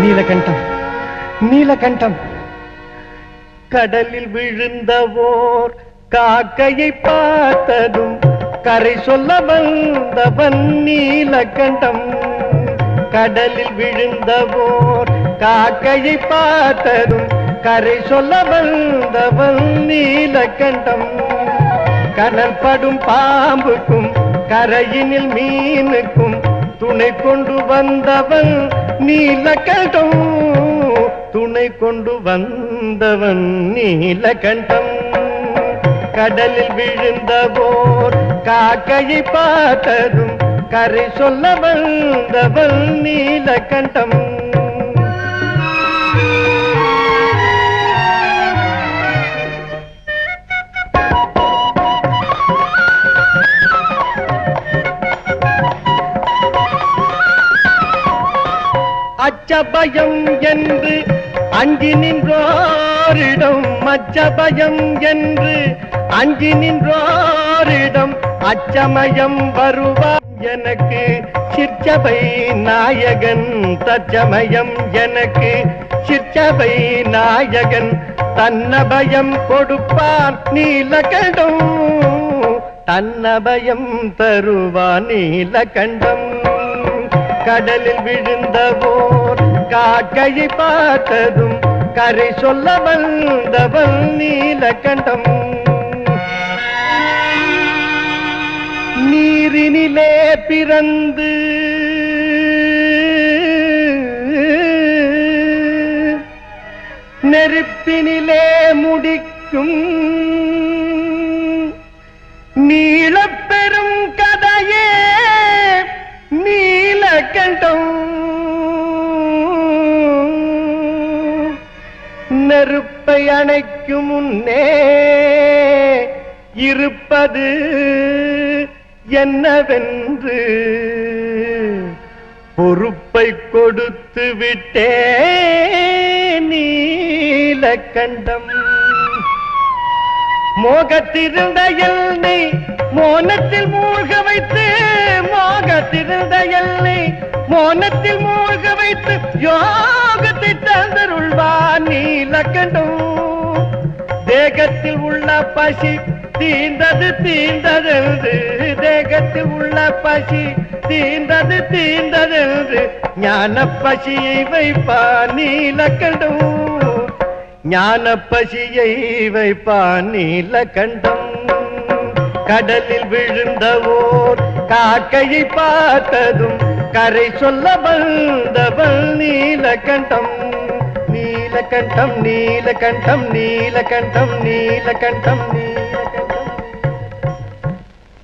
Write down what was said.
நீலகண்டம் நீலகண்டம். கடலில் விழுந்தவோர் காக்கையை பார்த்ததும் கரை சொல்ல வந்தவன் நீலகண்டம் கடலில் விழுந்தவோர் காக்கையை பார்த்ததும் கரை சொல்ல வந்தவன் நீலகண்டம் கடற்படும் பாம்புக்கும் கரையினில் மீனுக்கும் துணை கொண்டு வந்தவன் நீலகண்டம். துணை கொண்டு வந்தவன் நீலகண்டம். கடலில் விழுந்த போர் காக்கையை பார்த்ததும் கரை சொல்ல வந்தவன் நீலகண்டம். அச்சபயம் என்று அஞ்சி நின்றோரிடம் அச்சபயம் என்று அஞ்சி நின்றோரிடம் அச்சமயம் வருவார். எனக்கு சிற்சபை நாயகன் தச்சமயம் எனக்கு சிற்சபை நாயகன் தன்னபயம் கொடுப்பான் நீலகண்டம். தன்னபயம் தருவான் நீலகண்டம். கடலில் விழுந்தவோர் காக்கையை பார்த்ததும் கரை சொல்ல வந்தவன் நீலகண்டம். நீரினிலே பிறந்து நெருப்பினிலே முடிக்கும் நீளப்பெரும் நீலகண்டம் நெருப்பை அணைக்கும் முன்னே இருப்பது என்னவென்று பொறுப்பை கொடுத்து விட்டே நீலக்கண்டம் மோகத்திருந்த நீ மோனத்தில் மூழ்க வைத்து மோகத்திருந்த எல்லை மோனத்தில் மூழ்க வைத்து யோகத்தை தந்தருள்வான் நீலகண்டம். தேகத்தில் உள்ள பசி தீந்தது தீந்ததென்று தேகத்தில் உள்ள பசி தீந்தது தீந்ததென்று ஞான பசியை வைப்பான் நீலகண்டம். ஞான பசியை வைப்பான் நீலகண்டம். கடலில் விழுந்த ஓர் காக்கையை பார்த்ததும் கரை சொல்ல வந்தவள் நீலகண்டம். நீலகண்டம் நீலகண்டம் நீலகண்டம் நீலகண்டம் நீலகண்டம்.